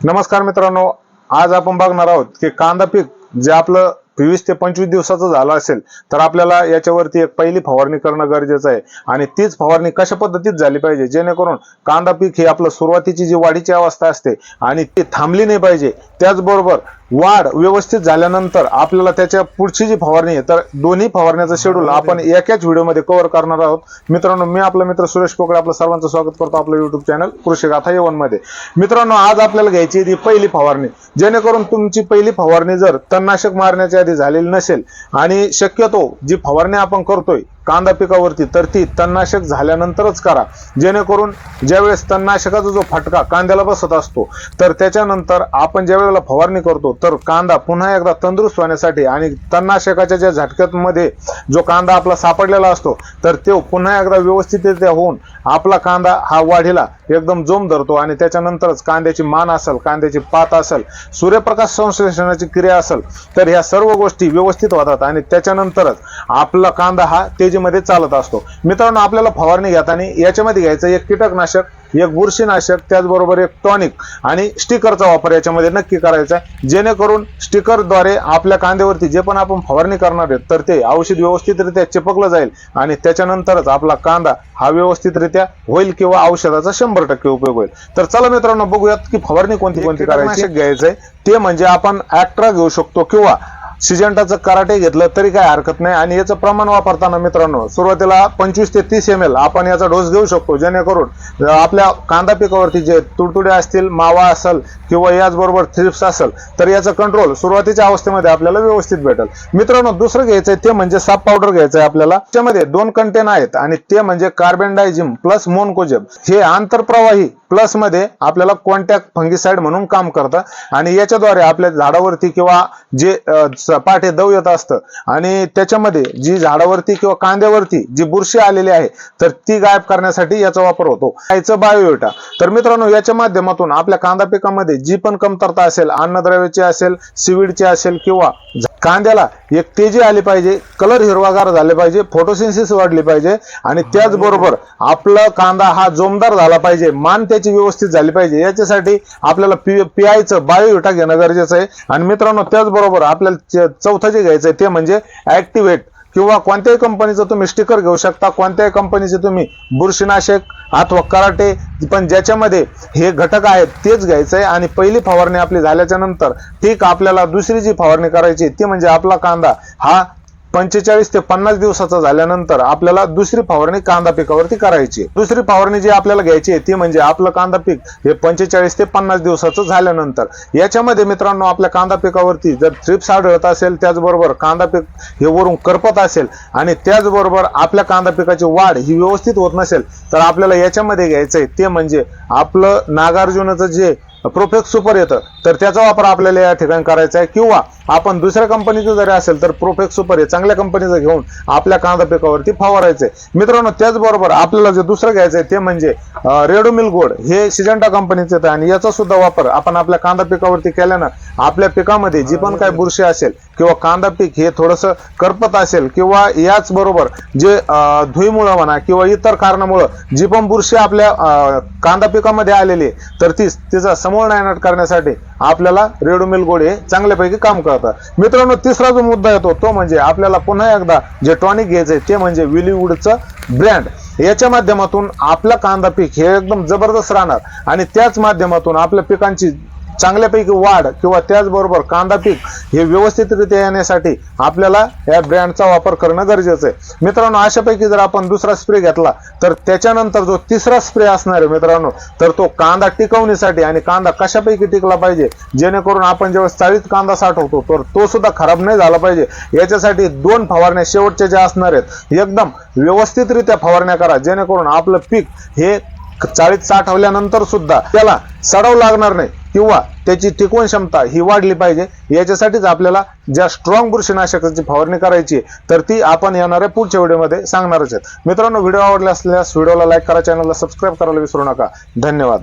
नमस्कार मित्रांनो आज आपण बघणार आहोत की कांदा पीक जे आपलं वीस ते पंचवीस दिवसाचं झालं असेल तर आपल्याला याच्यावरती एक पहिली फवारणी करणं गरजेचं आहे. आणि तीच फवारणी कशा पद्धतीत झाली पाहिजे? जेणेकरून कांदा पीक ही आपलं सुरुवातीची जी वाढीची अवस्था असते आणि ती थांबली नाही पाहिजे त्याचबरोबर वाढ व्यवस्थित झाल्यानंतर आपल्याला त्याच्या पुढची जी फवारणी आहे तर दोन्ही फवारण्याचं शेड्यूल आपण एकाच व्हिडिओमध्ये कव्हर करणार आहोत. मित्रांनो मी आपला मित्र सुरेश पोकळे आपलं सर्वांचं स्वागत करतो आपलं युट्यूब चॅनल कृषी गाथा मध्ये. मित्रांनो आज आपल्याला घ्यायची आहे ती पहिली फवारणी. जेणेकरून तुमची पहिली फवारणी जर तणनाशक मारण्याच्या आधी झालेली नसेल आणि शक्यतो जी फवारणी आपण करतोय कांदा पिकावरती तर ती तणनाशक झाल्यानंतरच करा. जेणेकरून ज्यावेळेस तणनाशकाचा जो फटका कांद्याला बसत असतो तर त्याच्यानंतर आपण ज्या वेळेला फवारणी करतो तर कांदा पुन्हा एकदा तंदुरुस्त होण्यासाठी आणि तणनाशकाच्या ज्या झटक्यामध्ये जो कांदा आपला सापडलेला असतो तर तो पुन्हा एकदा व्यवस्थितरित्या होऊन आपला कांदा हा वाढीला एकदम जोम धरतो आणि त्याच्यानंतरच कांद्याची मान असेल कांद्याची पात असेल सूर्यप्रकाश संश्लेषणाची क्रिया असेल तर ह्या सर्व गोष्टी व्यवस्थित होतात आणि त्याच्यानंतरच आपला कांदा हा तेजीमध्ये चालत असतो. मित्रांनो आपल्याला फवारणी घेताना याच्यामध्ये घ्यायचं एक कीटकनाशक एक बुरशीनाशक त्याचबरोबर एक टॉनिक आणि स्टिकरचा वापर याच्यामध्ये नक्की करायचा आहे. जेणेकरून स्टिकरद्वारे आपल्या कांद्यावरती जे पण आपण फवारणी करणार आहेत तर ते औषध व्यवस्थितरित्या चिपकलं जाईल आणि त्याच्यानंतरच आपला कांदा हा व्यवस्थितरित्या होईल किंवा औषधाचा शंभर टक्के उपयोग होईल तर चला मित्रांनो बघूयात की फवारणी कोणती कोणती करायची घ्यायचंय ते म्हणजे आपण ऍक्ट्रा घेऊ शकतो किंवा सिजंटाचं कराटे घेतलं तरी काय हरकत नाही. आणि याचं प्रमाण वापरताना मित्रांनो सुरुवातीला पंचवीस ते तीस एम एल आपण याचा डोस घेऊ शकतो. जेणेकरून आपल्या कांदा पिकावरती जे तुडतुडे असतील मावा असेल किंवा याचबरोबर थ्रिप्स असेल तर याचं कंट्रोल सुरुवातीच्या अवस्थेमध्ये आपल्याला व्यवस्थित भेटेल. मित्रांनो दुसरं घ्यायचंय ते म्हणजे साप पावडर घ्यायचंय आपल्याला. त्यामध्ये दोन कंटेन आहेत आणि ते म्हणजे कार्बन डायझिम प्लस मोनकोजेब हे आंतरप्रवाही प्लसमध्ये आपल्याला कॉन्टॅक्ट फंगिसाइड म्हणून काम करतं. आणि याच्याद्वारे आपल्या झाडावरती किंवा जे सपाट हे दव येत असतं. आणि त्याच्यामध्ये जी झाडावरती किंवा कांद्यावरती जी बुरशी आलेली आहे तर ती गायब करण्यासाठी याचा वापर होतो. याचं बायोविटा तर मित्रांनो याच्या माध्यमातून आपल्या कांदा पिकामध्ये जी पण कमतरता असेल अन्नद्रव्याची असेल सिविडची असेल किंवा कांद्याला एक तेजी आली पाहिजे कलर हिरवागार झाले पाहिजे फोटोसिन्सिस वाढली पाहिजे आणि त्याचबरोबर आपला कांदा हा जोमदार झाला पाहिजे मान त्याची व्यवस्थित झाली पाहिजे याच्यासाठी आपल्याला पी पीआयचं बायोविटा घेणं गरजेचं आहे. आणि मित्रांनो त्याचबरोबर आपल्याला चौथं जे घ्यायचं आहे ते म्हणजे ऍक्टिव्हेट किंवा कोणत्याही कंपनीचं तुम्ही स्टिकर घेऊ शकता कोणत्याही कंपनीचे तुम्ही बुरशीनाशक अथवा कराटे पण ज्याच्यामध्ये हे घटक आहेत तेच घ्यायचं आहे आणि पहिली फवारणी आपली झाल्याच्यानंतर ठीक आपल्याला दुसरी जी फवारणी करायची आहे, ती म्हणजे आपला कांदा. हा पंचेचाळीस ते पन्नास दिवसाचा झाल्यानंतर आपल्याला दुसरी फवारणी कांदा पिकावरती करायची दुसरी फवारणी जी आपल्याला घ्यायची आहे ती म्हणजे आपलं कांदा पीक हे पंचेचाळीस ते पन्नास दिवसाचं झाल्यानंतर. याच्यामध्ये मित्रांनो आपल्या कांदा पिकावरती जर थ्रिप्स आढळत असेल त्याचबरोबर कांदा पीक हे वरून करपत असेल आणि त्याचबरोबर आपल्या कांदा पिकाची वाढ ही व्यवस्थित होत नसेल तर आपल्याला याच्यामध्ये घ्यायचं आहे ते म्हणजे आपलं नागार्जुनाचं जे प्रोफेक्स सुपर येतं. तर त्याचा वापर आपल्याला या ठिकाणी करायचा आहे. किंवा आपण दुसऱ्या कंपनीचं जरी असेल तर प्रोफेक्स सुपर हे चांगल्या कंपनीचं घेऊन आपल्या कांदा पिकावरती फवारायचं आहे. मित्रांनो त्याचबरोबर आपल्याला जे दुसरं घ्यायचं आहे ते म्हणजे रेडोमिल गोड हे सिजंटा कंपनीचं येतं आणि याचा सुद्धा वापर आपण आपल्या कांदा पिकावरती केल्यानं आपल्या पिकामध्ये जी पण काही बुरशी असेल किंवा कांदा पीक हे थोडंसं करपत असेल किंवा याचबरोबर जे धुईमुळं म्हणा किंवा इतर कारणामुळं जी पण बुरशी आपल्या कांदा पिकामध्ये आलेली आहे तर ती तिचा समोर नायनाट करण्यासाठी. आपल्याला रेडोमिल गोड हे चांगल्यापैकी काम करतात. मित्रांनो तिसरा जो मुद्दा येतो तो म्हणजे आपल्याला पुन्हा एकदा जे टॉनिक घ्यायचंय ते म्हणजे विलीवूडचं ब्रँड. याच्या माध्यमातून आपलं कांदा पीक हे एकदम जबरदस्त राहणार. आणि त्याच माध्यमातून आपल्या पिकांची चांगल्यापैकी वाढ किंवा त्याचबरोबर कांदा पीक हे व्यवस्थितरित्या येण्यासाठी आपल्याला या ब्रँडचा वापर करणं गरजेचं आहे. मित्रांनो अशापैकी जर आपण दुसरा स्प्रे घेतला तर त्याच्यानंतर जो तिसरा स्प्रे असणार आहे मित्रांनो तर तो कांदा टिकवण्यासाठी आणि कांदा कशापैकी टिकला पाहिजे जेणेकरून आपण जेव्हा चाळीत कांदा साठवतो तर तो सुद्धा खराब नाही झाला पाहिजे. याच्यासाठी दोन फवारण्या शेवटच्या ज्या असणार आहेत एकदम व्यवस्थितरित्या फवारण्या करा जेणेकरून आपलं पीक हे चाळीत साठवल्यानंतर सुद्धा त्याला सडव लागणार नाही. किंवा त्याची टिकवण क्षमता ही वाढली पाहिजे. याच्यासाठीच आपल्याला ज्या स्ट्रॉंग बुरशीनाशकाची फवारणी करायची आहे, तर ती आपण येणाऱ्या पुढच्या व्हिडिओमध्ये सांगणारच आहेत. मित्रांनो व्हिडिओ आवडला असल्यास व्हिडिओला लाईक करा चॅनलला सबस्क्राईब करायला विसरू नका. धन्यवाद.